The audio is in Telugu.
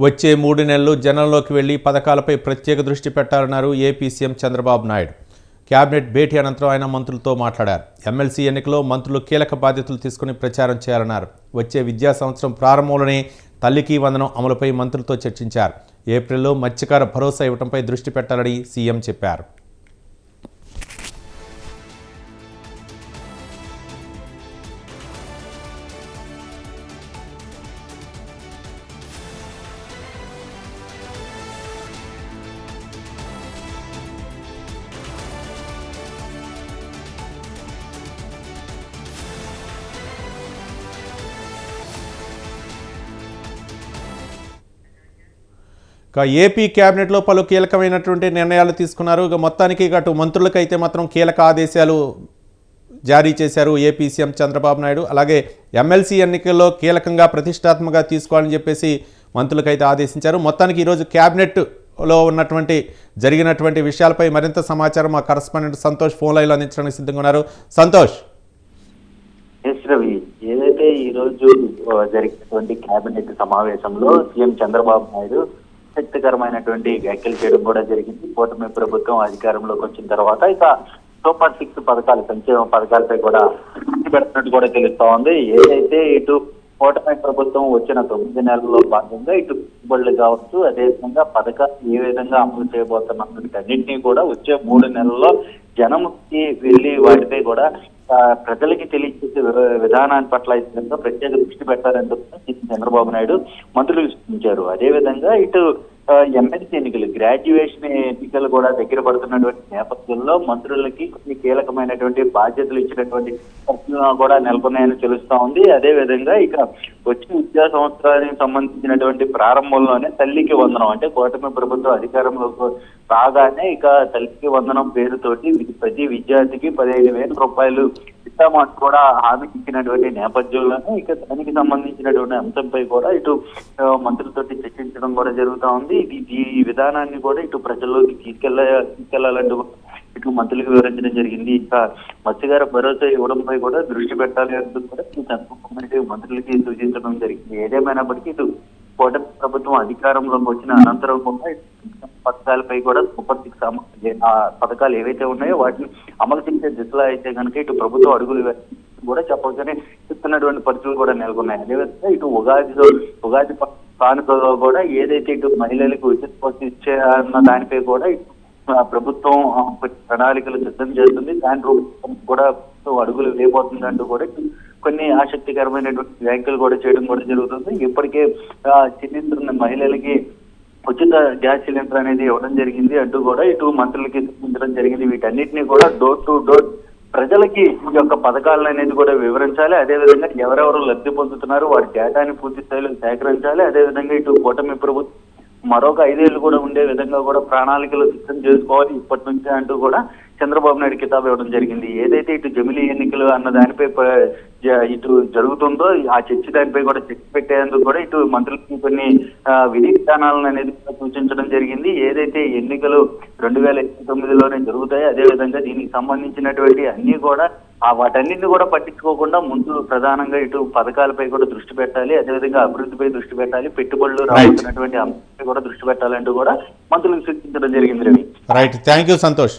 వచ్చే మూడు నెలలు జనంలోకి వెళ్ళి పథకాలపై ప్రత్యేక దృష్టి పెట్టాలన్నారు AP CM Chandrababu Naidu. Cabinet భేటీ అనంతరం ఆయన మంత్రులతో మాట్లాడారు. ఎమ్మెల్సీ ఎన్నికలో మంత్రులు కీలక బాధ్యతలు తీసుకుని ప్రచారం చేయాలన్నారు. వచ్చే విద్యా సంవత్సరం ప్రారంభంలోనే తల్లికి వందనం అమలుపై మంత్రులతో చర్చించారు. ఏప్రిల్లో మత్స్యకార భరోసా ఇవ్వడంపై దృష్టి పెట్టాలని సీఎం చెప్పారు. ఇక ఏపీ కేబినెట్లో పలు కీలకమైనటువంటి నిర్ణయాలు తీసుకున్నారు. ఇక మొత్తానికి అటు మంత్రులకైతే మాత్రం కీలక ఆదేశాలు జారీ చేశారు ఏపీ సీఎం చంద్రబాబు నాయుడు. అలాగే ఎమ్మెల్సీ ఎన్నికల్లో కీలకంగా ప్రతిష్టాత్మకంగా తీసుకోవాలని చెప్పేసి మంత్రులకైతే ఆదేశించారు. మొత్తానికి ఈరోజు క్యాబినెట్లో ఉన్నటువంటి జరిగినటువంటి విషయాలపై మరింత సమాచారం మా కరస్పాండెంట్ సంతోష్ ఫోన్ లైన్లో అందించడానికి సిద్ధంగా ఉన్నారు. సంతోష్. రవి ఏదైతే ఈ రోజు జరిగినటువంటి కేబినెట్ సమావేశంలో సీఎం చంద్రబాబు నాయుడు శక్తికరమైనటువంటి వ్యాఖ్యలు చేయడం కూడా జరిగింది. కూటమి ప్రభుత్వం అధికారంలోకి వచ్చిన తర్వాత ఇక సూపర్ సిక్స్ పథకాలు సంక్షేమ పథకాలపై కూడా దృష్టి పెడుతున్నట్టు కూడా తెలుస్తా ఉంది. ఏదైతే ఇటు కూటమి ప్రభుత్వం వచ్చిన తొమ్మిది నెలల్లో భాగంగా ఇటు పెట్టుబడులు కావచ్చు అదేవిధంగా పథకాలు ఏ విధంగా అమలు చేయబోతున్న అన్నింటినీ కూడా వచ్చే మూడు నెలల్లో జనంకి వెళ్ళి వాటిపై కూడా ప్రజలకి తెలియజేసే వి- విధానాన్ని పట్ల ప్రత్యేక దృష్టి పెట్టాలని చెప్పి చంద్రబాబు నాయుడు మంత్రులు సూచించారు. అదేవిధంగా ఇటు ఎమ్మెల్సీ ఎన్నికలు గ్రాడ్యుయేషన్ ఎన్నికలు కూడా దగ్గర పడుతున్నటువంటి నేపథ్యంలో మంత్రులకి కొన్ని కీలకమైనటువంటి బాధ్యతలు ఇచ్చినటువంటి కూడా నెలకొన్నాయని తెలుస్తా ఉంది. అదే విధంగా ఇక వచ్చే విద్యా సంవత్సరానికి సంబంధించినటువంటి ప్రారంభంలోనే తల్లికి వందనం అంటే కూటమి ప్రభుత్వం అధికారంలోకి రాగానే ఇక తల్లికి వందనం పేరుతోటి ప్రతి విద్యార్థికి పదిహేను వేల రూపాయలు ఇస్తామంటూ కూడా హామీ ఇచ్చినటువంటి నేపథ్యంలోనే ఇక దానికి సంబంధించినటువంటి అంశంపై కూడా ఇటు మంత్రులతో మంత్రులతోటి చర్చించడం కూడా జరుగుతా ఉంది. ఇది ఈ విధానాన్ని కూడా ఇటు ప్రజల్లోకి తీసుకెళ్ళ తీసుకెళ్ళాలంటూ ఇటు మంత్రులకు వివరించడం జరిగింది. ఇంకా మత్స్యగార భరోసా ఇవ్వడంపై కూడా దృష్టి పెట్టాలి అంటూ కూడా మంత్రులకి సూచించడం జరిగింది. ఏదేమైనప్పటికీ ఇటు కోట ప్రభుత్వం అధికారంలోకి వచ్చిన అనంతరం కూడా పథకాలపై కూడా సూపర్ సిక్స్ ఆ పథకాలు ఏవైతే ఉన్నాయో వాటిని అమలు చేసే దిశలో అయితే కనుక ఇటు ప్రభుత్వం అడుగులు కూడా చెప్పవచ్చని చెప్తున్నటువంటి పరిస్థితులు కూడా నెలకొన్నాయి. అదేవిధంగా ఇటు ఉగాదిలో ఉగాది ప- కానుకలో కూడా ఏదైతే ఇటు మహిళలకు విద్యుత్ పోస్ట్ ఇచ్చే అన్న దానిపై కూడా ప్రభుత్వం ప్రణాళికలు సిద్ధం చేస్తుంది. దాని రూపం కూడా అడుగులు వేయబోతుంది అంటూ కూడా కొన్ని ఆసక్తికరమైనటువంటి వ్యాఖ్యలు కూడా చేయడం కూడా జరుగుతుంది. ఇప్పటికే ఆ, మహిళలకి ఉచిత గ్యాస్ సిలిండర్ అనేది ఇవ్వడం జరిగింది. అంటూ కూడా ఇటు మంత్రులకి సూచించడం జరిగింది. వీటన్నిటిని కూడా డోర్ టు డోర్ ప్రజలకి ఈ యొక్క పథకాలను అనేది కూడా వివరించాలి. అదేవిధంగా ఎవరెవరు లబ్ధి పొందుతున్నారు వారి డేటాని పూర్తి స్థాయిలో సేకరించాలి. అదేవిధంగా ఇటు కూటమి ప్రభుత్వం మరొక ఐదేళ్ళు కూడా ఉండే విధంగా కూడా ప్రణాళికలు సిద్ధం చేసుకోవాలి. ఇప్పటి నుంచే అంటూ కూడా చంద్రబాబు నాయుడు కితాబు ఇవ్వడం జరిగింది. ఏదైతే ఇటు జమిలీ ఎన్నికలు అన్న దానిపై ఇటు జరుగుతుందో ఆ చర్చ దానిపై కూడా చర్చ పెట్టేందుకు కూడా ఇటు మంత్రులకి కొన్ని విధి విధానాలను అనేది సూచించడం జరిగింది. ఏదైతే ఎన్నికలు రెండు వేల ఇరవై తొమ్మిదిలోనే జరుగుతాయి అదేవిధంగా దీనికి సంబంధించినటువంటి అన్ని కూడా ఆ వాటన్నిటిని కూడా పట్టించుకోకుండా ముందు ప్రధానంగా ఇటు పథకాలపై కూడా దృష్టి పెట్టాలి అదేవిధంగా అభివృద్ధిపై దృష్టి పెట్టాలి పెట్టుబడులు రాబోతున్నటువంటి అంశాలపై కూడా దృష్టి పెట్టాలంటూ కూడా మంత్రులకు సూచించడం జరిగింది Ravi. Right thank you Santosh